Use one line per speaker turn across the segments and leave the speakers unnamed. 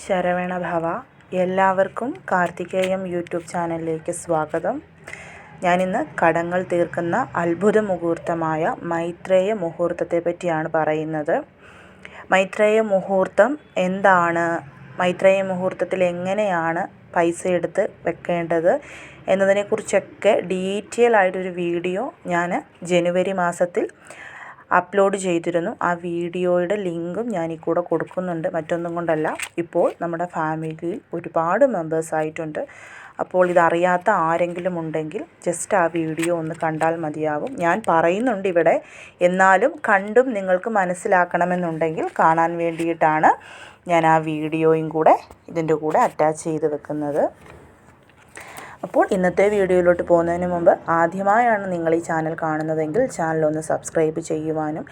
ശരവണ ഭവ എല്ലാവർക്കും കാർത്തികേയം യൂട്യൂബ് ചാനലിലേക്ക് സ്വാഗതം. ഞാനിന്ന് കടങ്ങൾ തീർക്കുന്ന അത്ഭുത മുഹൂർത്തമായ മൈത്രേയ മുഹൂർത്തത്തെ പറ്റിയാണ് പറയുന്നത്. മൈത്രേയ മുഹൂർത്തം എന്താണ്? മൈത്രേയ മുഹൂർത്തത്തിൽ എങ്ങനെയാണ് പൈസ എടുത്ത് വെക്കേണ്ടത് എന്നതിനെക്കുറിച്ചൊക്കെ ഡീറ്റെയിൽ ആയിട്ടൊരു വീഡിയോ ഞാൻ ജനുവരി മാസത്തിൽ അപ്ലോഡ് ചെയ്തിരുന്നു. ആ വീഡിയോയുടെ ലിങ്കും ഞാൻ ഈ കൂടെ കൊടുക്കുന്നുണ്ട്. മറ്റൊന്നും കൊണ്ടല്ല. ഇപ്പോൾ നമ്മുടെ ഫാമിലിയിൽ ഒരുപാട് മെമ്പേഴ്സ് ആയിട്ടുണ്ട്. അപ്പോൾ ഇതറിയാത്ത ആരെങ്കിലും ഉണ്ടെങ്കിൽ ജസ്റ്റ് ആ വീഡിയോ ഒന്ന് കണ്ടാൽ മതിയാവും. ഞാൻ പറയുന്നുണ്ട് ഇവിടെ. എന്നാലും കണ്ടും നിങ്ങൾക്ക് മനസ്സിലാക്കണമെന്നുണ്ടെങ്കിൽ കാണാൻ വേണ്ടിയിട്ടാണ് ഞാൻ ആ വീഡിയോയും കൂടെ ഇതിന്റെ കൂടെ അറ്റാച്ച് ചെയ്ത് വെക്കുന്നത്. അപ്പോൾ ഇന്നത്തെ വീഡിയോയിലോട്ട് പോകുന്നതിന് മുമ്പ് ആദ്യമായാണ് നിങ്ങൾ ഈ ചാനൽ കാണുന്നതെങ്കിൽ ചാനൽ ഒന്ന് സബ്സ്ക്രൈബ് ചെയ്യുവാനും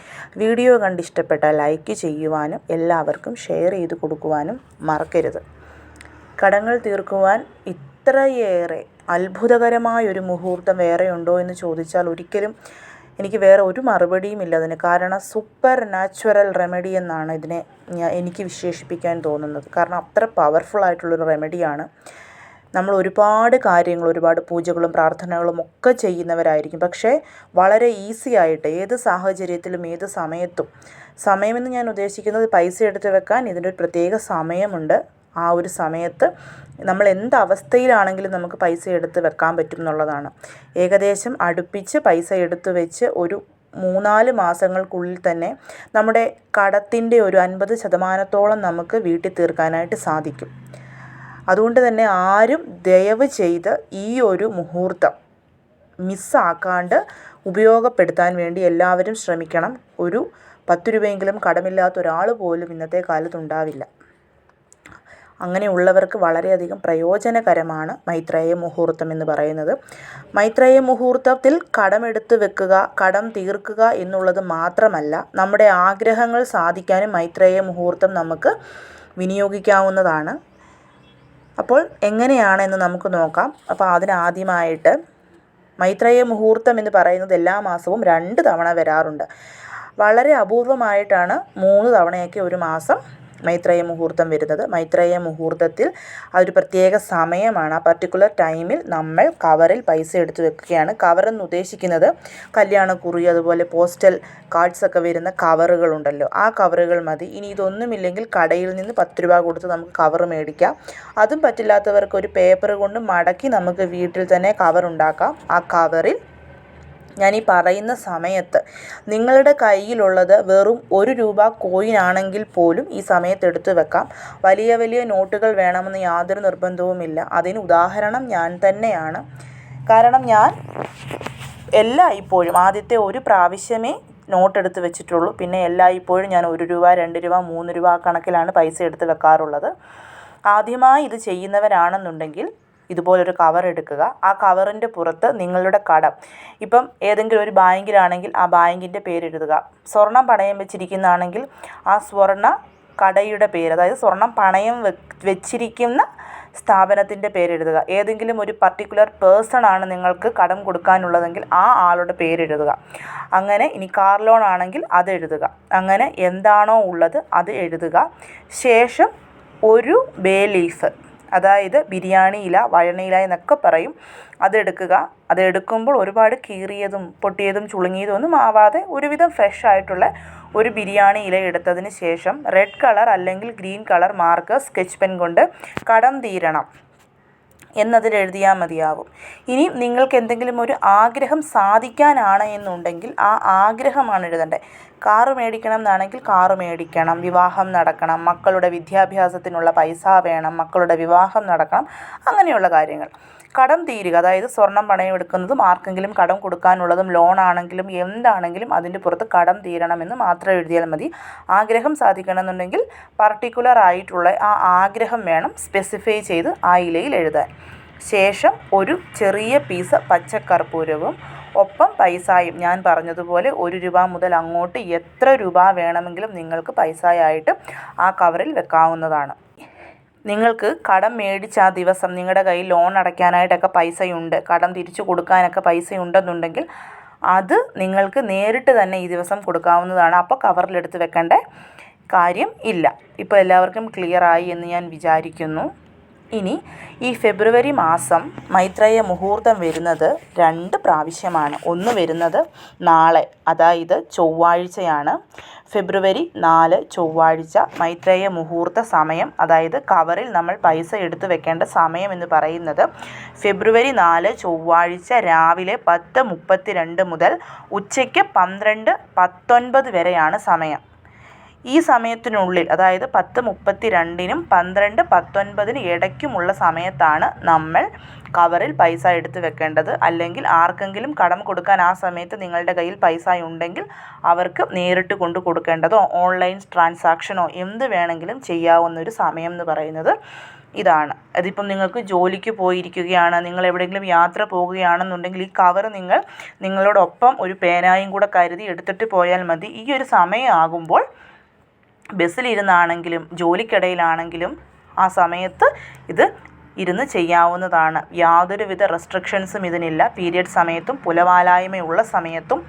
വീഡിയോ കണ്ട് ഇഷ്ടപ്പെട്ടാൽ ലൈക്ക് ചെയ്യുവാനും എല്ലാവർക്കും ഷെയർ ചെയ്ത് കൊടുക്കുവാനും മറക്കരുത്. കടങ്ങൾ തീർക്കുവാൻ ഇത്രയേറെ അത്ഭുതകരമായൊരു മുഹൂർത്തം വേറെ ഉണ്ടോ എന്ന് ചോദിച്ചാൽ ഒരിക്കലും എനിക്ക് വേറെ ഒരു മറുപടിയും ഇല്ല അതിന്. കാരണം സൂപ്പർ നാച്ചുറൽ റെമഡി എന്നാണ് ഇതിനെ എനിക്ക് വിശേഷിപ്പിക്കാൻ തോന്നുന്നത്. കാരണം അത്ര പവർഫുൾ ആയിട്ടുള്ളൊരു റെമഡിയാണ് നമ്മൾ ഒരുപാട് കാര്യങ്ങൾ ഒരുപാട് പൂജകളും പ്രാർത്ഥനകളും ഒക്കെ ചെയ്യുന്നവരായിരിക്കും. പക്ഷേ വളരെ ഈസി ആയിട്ട് ഏത് സാഹചര്യത്തിലും ഏത് സമയത്തും സമയമെന്ന് ഞാൻ ഉദ്ദേശിക്കുന്നത് പൈസ എടുത്ത് വെക്കാൻ ഇതിന്റെ ഒരു പ്രത്യേക സമയമുണ്ട്. ആ ഒരു സമയത്ത് നമ്മൾ എന്ത് അവസ്ഥയിലാണെങ്കിലും നമുക്ക് പൈസ എടുത്ത് വെക്കാൻ പറ്റും എന്നുള്ളതാണ്. ഏകദേശം അടുപ്പിച്ച് പൈസ എടുത്തു വെച്ച് ഒരു മൂന്നാൽ മാസങ്ങൾക്കുള്ളിൽ തന്നെ നമ്മുടെ കടത്തിന്റെ ഒരു അൻപത് ശതമാനത്തോളം നമുക്ക് വീട്ടിൽ തീർക്കാനായിട്ട് സാധിക്കും. അതുകൊണ്ട് തന്നെ ആരും ദയവ് ചെയ്ത് ഈ ഒരു മുഹൂർത്തം മിസ്സാക്കാണ്ട് ഉപയോഗപ്പെടുത്താൻ വേണ്ടി എല്ലാവരും ശ്രമിക്കണം. ഒരു പത്ത് രൂപയെങ്കിലും കടമില്ലാത്ത ഒരാൾ പോലും ഇന്നത്തെ കാലത്ത് ഉണ്ടാവില്ല. അങ്ങനെയുള്ളവർക്ക് വളരെയധികം പ്രയോജനകരമാണ് മൈത്രേയ മുഹൂർത്തം എന്ന് പറയുന്നത്. മൈത്രേയ മുഹൂർത്തത്തിൽ കടമെടുത്ത് വെക്കുക കടം തീർക്കുക എന്നുള്ളത് മാത്രമല്ല നമ്മുടെ ആഗ്രഹങ്ങൾ സാധിക്കാനും മൈത്രേയ മുഹൂർത്തം നമുക്ക് വിനിയോഗിക്കാവുന്നതാണ്. അപ്പോൾ എങ്ങനെയാണെന്ന് നമുക്ക് നോക്കാം. അപ്പോൾ അതിനാദ്യമായിട്ട് മൈത്രേയ മുഹൂർത്തം എന്ന് പറയുന്നത് എല്ലാ മാസവും രണ്ട് തവണ വരാറുണ്ട്. വളരെ അപൂർവമായിട്ടാണ് മൂന്ന് തവണയൊക്കെ ഒരു മാസം മൈത്രേയ മുഹൂർത്തം വരുന്നത്. മൈത്രേയ മുഹൂർത്തത്തിൽ ആ ഒരു പ്രത്യേക സമയമാണ്. ആ പർട്ടിക്കുലർ ടൈമിൽ നമ്മൾ കവറിൽ പൈസ എടുത്തു വെക്കുകയാണ്. കവർ എന്ന് ഉദ്ദേശിക്കുന്നത് കല്യാണക്കുറി അതുപോലെ പോസ്റ്റൽ കാർഡ്സ് ഒക്കെ വരുന്ന കവറുകളുണ്ടല്ലോ ആ കവറുകൾ മതി. ഇനി ഇതൊന്നുമില്ലെങ്കിൽ കടയിൽ നിന്ന് പത്ത് രൂപ കൊടുത്ത് നമുക്ക് കവർ മേടിക്കാം. അതും പറ്റില്ലാത്തവർക്ക് ഒരു പേപ്പർ കൊണ്ട് മടക്കി നമുക്ക് വീട്ടിൽ തന്നെ കവർ ഉണ്ടാക്കാം. ആ കവറിൽ ഞാൻ ഈ പറയുന്ന സമയത്ത് നിങ്ങളുടെ കയ്യിലുള്ളത് വെറും ഒരു രൂപ കോയിൻ ആണെങ്കിൽ പോലും ഈ സമയത്ത് എടുത്തു വെക്കാം. വലിയ വലിയ നോട്ടുകൾ വേണമെന്ന് യാതൊരു നിർബന്ധവുമില്ല. അതിന് ഉദാഹരണം ഞാൻ തന്നെയാണ്. കാരണം ഞാൻ എല്ലാ ഇപ്പോഴും ആദ്യത്തെ ഒരു പ്രാവശ്യമേ നോട്ട് എടുത്ത് വെച്ചിട്ടുള്ളൂ. പിന്നെ എല്ലാ ഇപ്പോഴും ഞാൻ ഒരു രൂപ രണ്ട് രൂപ മൂന്ന് രൂപ കണക്കിലാണ് പൈസ എടുത്ത് വെക്കാറുള്ളത്. ആദ്യമായി ഇത് ചെയ്യുന്നവരാണെന്നുണ്ടെങ്കിൽ ഇതുപോലൊരു കവർ എടുക്കുക. ആ കവറിന്റെ പുറത്ത് നിങ്ങളുടെ കടം. ഇപ്പം ഏതെങ്കിലും ഒരു ബാങ്കിലാണെങ്കിൽ ആ ബാങ്കിന്റെ പേരെഴുതുക സ്വർണം പണയം വെച്ചിരിക്കുന്നതാണെങ്കിൽ ആ സ്വർണ കടയുടെ പേര് അതായത് സ്വർണം പണയം വെച്ചിരിക്കുന്ന സ്ഥാപനത്തിന്റെ പേരെഴുതുക ഏതെങ്കിലും ഒരു പർട്ടിക്കുലർ പേഴ്സൺ ആണ് നിങ്ങൾക്ക് കടം കൊടുക്കാനുള്ളതെങ്കിൽ ആ ആളുടെ പേരെഴുതുക അങ്ങനെ ഇനി കാർ ലോൺ ആണെങ്കിൽ അത് എഴുതുക. അങ്ങനെ എന്താണോ ഉള്ളത് അത് എഴുതുക. ശേഷം ഒരു ബേ ലീഫ്. അതായത് ബിരിയാണി ഇല വഴണയില എന്നൊക്കെ പറയും. അതെടുക്കുക അതെടുക്കുമ്പോൾ ഒരുപാട് കീറിയതും പൊട്ടിയതും ചുളുങ്ങിയതും ഒന്നും ആവാതെ ഒരുവിധം ഫ്രഷ് ആയിട്ടുള്ള ഒരു ബിരിയാണി ഇല എടുത്തതിന് ശേഷം റെഡ് കളർ അല്ലെങ്കിൽ green colour mark sketch pen കൊണ്ട് കടം തീരണം. എന്നതിൽ എഴുതിയാൽ മതിയാവും. ഇനി നിങ്ങൾക്ക് എന്തെങ്കിലും ഒരു ആഗ്രഹം സാധിക്കാനാണ് എന്നുണ്ടെങ്കിൽ ആ ആഗ്രഹമാണ് എഴുതേണ്ടത് കാറ് മേടിക്കണം എന്നാണെങ്കിൽ കാറ് മേടിക്കണം. വിവാഹം നടക്കണം. മക്കളുടെ വിദ്യാഭ്യാസത്തിനുള്ള പൈസ വേണം. മക്കളുടെ വിവാഹം നടക്കണം. അങ്ങനെയുള്ള കാര്യങ്ങൾ. കടം തീരുക. അതായത് സ്വർണം പണയം എടുക്കുന്നതും ആർക്കെങ്കിലും കടം കൊടുക്കാനുള്ളതും ലോൺ ആണെങ്കിലും എന്താണെങ്കിലും അതിന്റെ പുറത്ത് കടം തീരണമെന്ന് മാത്രം എഴുതിയാൽ മതി. ആഗ്രഹം സാധിക്കണമെന്നുണ്ടെങ്കിൽ പർട്ടിക്കുലർ ആയിട്ടുള്ള ആ ആഗ്രഹം വേണം സ്പെസിഫൈ ചെയ്ത് ആ ഇലയിൽ എഴുതാൻ. ശേഷം ഒരു ചെറിയ പീസ് പച്ചക്കർപ്പൂരവും ഒപ്പം പൈസയും. ഞാൻ പറഞ്ഞതുപോലെ ഒരു രൂപ മുതൽ അങ്ങോട്ട് എത്ര രൂപ വേണമെങ്കിലും നിങ്ങൾക്ക് പൈസയായിട്ട് ആ കവറിൽ വെക്കാവുന്നതാണ്. നിങ്ങൾക്ക് കടം മേടിച്ച ആ ദിവസം നിങ്ങളുടെ കയ്യിൽ ലോൺ അടയ്ക്കാനായിട്ടൊക്കെ പൈസയുണ്ട്. കടം തിരിച്ചു കൊടുക്കാനൊക്കെ പൈസയുണ്ടെന്നുണ്ടെങ്കിൽ അത് നിങ്ങൾക്ക് നേരിട്ട് തന്നെ ഈ ദിവസം കൊടുക്കാവുന്നതാണ്. അപ്പോൾ കവറിലെടുത്ത് വെക്കേണ്ട കാര്യം ഇല്ല. ഇപ്പോൾ എല്ലാവർക്കും ക്ലിയറായി എന്ന് ഞാൻ വിചാരിക്കുന്നു. ഇനി ഈ ഫെബ്രുവരി മാസം മൈത്രേയ മുഹൂർത്തം വരുന്നത് രണ്ട് പ്രാവശ്യമാണ്. ഒന്ന് വരുന്നത് നാളെ അതായത് ചൊവ്വാഴ്ചയാണ്. ഫെബ്രുവരി നാല് ചൊവ്വാഴ്ച മൈത്രേയ മുഹൂർത്ത സമയം അതായത് കവറിൽ നമ്മൾ പൈസ എടുത്തു വെക്കേണ്ട സമയം എന്ന് പറയുന്നത് ഫെബ്രുവരി നാല് ചൊവ്വാഴ്ച രാവിലെ പത്ത് മുപ്പത്തി രണ്ട് മുതൽ ഉച്ചയ്ക്ക് പന്ത്രണ്ട് പത്തൊൻപത് വരെയാണ് സമയം. ഈ സമയത്തിനുള്ളിൽ അതായത് പത്ത് മുപ്പത്തി രണ്ടിനും പന്ത്രണ്ട് പത്തൊൻപതിന് ഇടയ്ക്കുമുള്ള സമയത്താണ് നമ്മൾ കവറിൽ പൈസ എടുത്ത് വെക്കേണ്ടത്. അല്ലെങ്കിൽ ആർക്കെങ്കിലും കടം കൊടുക്കാൻ ആ സമയത്ത് നിങ്ങളുടെ കയ്യിൽ പൈസ ഉണ്ടെങ്കിൽ അവർക്ക് നേരിട്ട് കൊണ്ട് കൊടുക്കേണ്ടതോ ഓൺലൈൻ ട്രാൻസാക്ഷനോ എന്ത് വേണമെങ്കിലും ചെയ്യാവുന്ന ഒരു സമയം എന്ന് പറയുന്നത് ഇതാണ്. അതിപ്പം നിങ്ങൾക്ക് ജോലിക്ക് പോയിരിക്കുകയാണ് നിങ്ങൾ എവിടെയെങ്കിലും യാത്ര പോവുകയാണെന്നുണ്ടെങ്കിൽ ഈ കവർ നിങ്ങൾ നിങ്ങളോടൊപ്പം ഒരു പേനായും കൂടെ കരുതി എടുത്തിട്ട് പോയാൽ മതി. ഈ ഒരു സമയമാകുമ്പോൾ ബസ്സിലിരുന്നാണെങ്കിലും ജോലിക്കിടയിലാണെങ്കിലും ആ സമയത്ത് ഇത് ഇരുന്ന് ചെയ്യാവുന്നതാണ്. യാതൊരുവിധ റെസ്ട്രിക്ഷൻസും ഇതിനില്ല. പീരിയഡ് സമയത്തും പുലവാലായ്മയുള്ള സമയത്തും.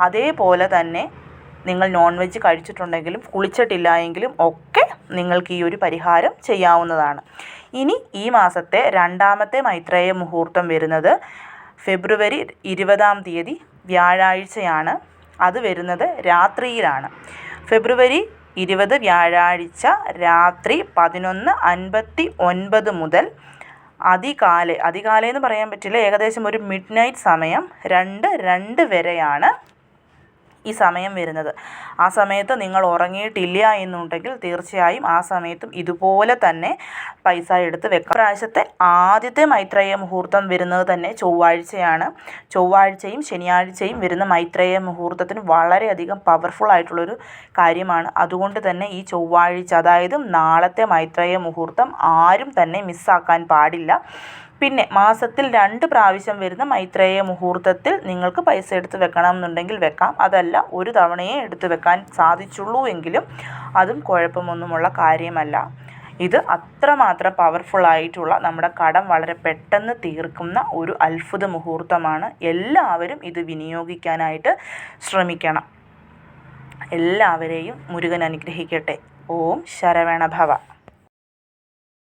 അതേപോലെ തന്നെ നിങ്ങൾ നോൺ വെജ് കഴിച്ചിട്ടുണ്ടെങ്കിലും കുളിച്ചിട്ടില്ല എങ്കിലും ഒക്കെ നിങ്ങൾക്ക് ഈ ഒരു പരിഹാരം ചെയ്യാവുന്നതാണ്. ഇനി ഈ മാസത്തെ രണ്ടാമത്തെ മൈത്രേയ മുഹൂർത്തം വരുന്നത് ഫെബ്രുവരി ഇരുപതാം തീയതി വ്യാഴാഴ്ചയാണ്. അത് വരുന്നത് രാത്രിയിലാണ്. ഫെബ്രുവരി ഇരുപത് വ്യാഴാഴ്ച രാത്രി പതിനൊന്ന് അൻപത്തി ഒൻപത് മുതൽ അതികാലെ അതികാലെ എന്ന് പറയാൻ പറ്റില്ല ഏകദേശം ഒരു മിഡ് നൈറ്റ് സമയം രണ്ട് രണ്ട് വരെയാണ് ഈ സമയം വരുന്നത്. ആ സമയത്ത് നിങ്ങൾ ഉറങ്ങിയിട്ടില്ല എന്നുണ്ടെങ്കിൽ തീർച്ചയായും ആ സമയത്തും ഇതുപോലെ തന്നെ പൈസ എടുത്ത് വെക്കാം. പ്രാവശ്യത്തെ ആദ്യത്തെ മൈത്രേയ മുഹൂർത്തം വരുന്നത് തന്നെ ചൊവ്വാഴ്ചയാണ്. ചൊവ്വാഴ്ചയും ശനിയാഴ്ചയും വരുന്ന മൈത്രേയ മുഹൂർത്തത്തിന് വളരെയധികം പവർഫുൾ ആയിട്ടുള്ളൊരു കാര്യമാണ്. അതുകൊണ്ട് തന്നെ ഈ ചൊവ്വാഴ്ച അതായത് നാളത്തെ മൈത്രേയ മുഹൂർത്തം ആരും തന്നെ മിസ്സാക്കാൻ പാടില്ല. പിന്നെ മാസത്തിൽ രണ്ട് പ്രാവശ്യം വരുന്ന മൈത്രേയ മുഹൂർത്തത്തിൽ നിങ്ങൾക്ക് പൈസ എടുത്ത് വെക്കണം എന്നുണ്ടെങ്കിൽ വെക്കാം. അതല്ല ഒരു തവണയേ എടുത്ത് വെക്കാൻ സാധിച്ചുള്ളൂ എങ്കിലും അതും കുഴപ്പമൊന്നുമുള്ള കാര്യമല്ല. ഇത് അത്രമാത്രം പവർഫുൾ ആയിട്ടുള്ള നമ്മുടെ കടം വളരെ പെട്ടെന്ന് തീർക്കുന്ന ഒരു അത്ഭുത മുഹൂർത്തമാണ്. എല്ലാവരും ഇത് വിനിയോഗിക്കാനായിട്ട് ശ്രമിക്കണം. എല്ലാവരെയും മുരുകൻ അനുഗ്രഹിക്കട്ടെ. ഓം ശരവണഭവ.